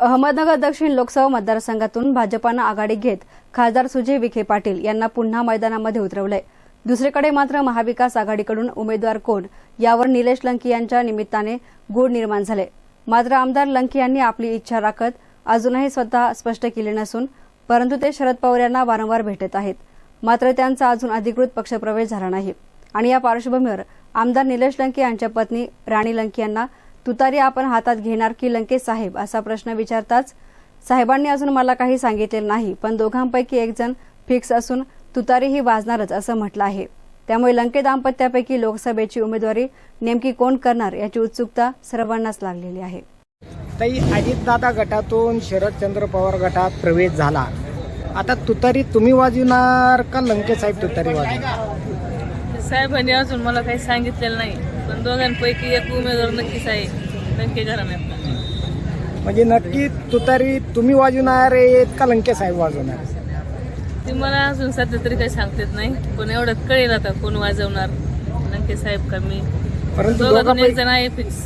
अहमदनगर दक्षिण लोकसभा मतदारसंघातून भाजपानं आघाडी घेत खासदार सुजय विखे पाटील यांना पुन्हा मैदानामध्ये उतरवलंय. दुसरीकडे मात्र महाविकास आघाडीकडून उमेदवार कोण यावर निलेश लंकी यांच्या निमित्ताने गूढ निर्माण झाले. मात्र आमदार लंकी यांनी आपली इच्छा राखत अजूनही स्वतः स्पष्ट केले नसून परंतु ते शरद पवार यांना वारंवार भेटत आहेत. मात्र त्यांचा अजून अधिकृत पक्षप्रवेश झाला नाही. आणि या पार्श्वभूमीवर आमदार निलेश लंके यांच्या पत्नी राणी लंके यांना तुतारी आपण हातात घेणार की लंके साहेब? असा प्रश्न विचारताच साहेबांनी अजून मला काही सांगितलेलं नाही पण दोघांपैकी एक जण फिक्स असून तुतारी ही वाजणारच असं म्हटलं आहे. त्यामुळे लंके दाम्पत्यापैकी लोकसभेची उमेदवारी नेमकी कोण करणार याची उत्सुकता सर्वांनाच लागलेली आहे. ताई अजितदादा गटातून शरदचंद्र पवार गटात प्रवेश झाला. आता तुतारी तुम्ही वाजवणार का लंके साहेब तुतारी वाजवणार? साहेबांनी अजून मला काही सांगितलेलं नाही. पण दोघांपैकी एक उमेदवार नक्कीच आहे. लंके घराण्यात. म्हणजे नक्की तुतारी तुम्ही वाजवणार आहेत का लंके साहेब वाजवणार ती मला अजून सध्या तरी काही सांगतेच नाही. पण एवढं कळेल आता कोण वाजवणार. लंके साहेब का मी. परंतु दोघातून एक दोघांपैकी जण आहे फिक्स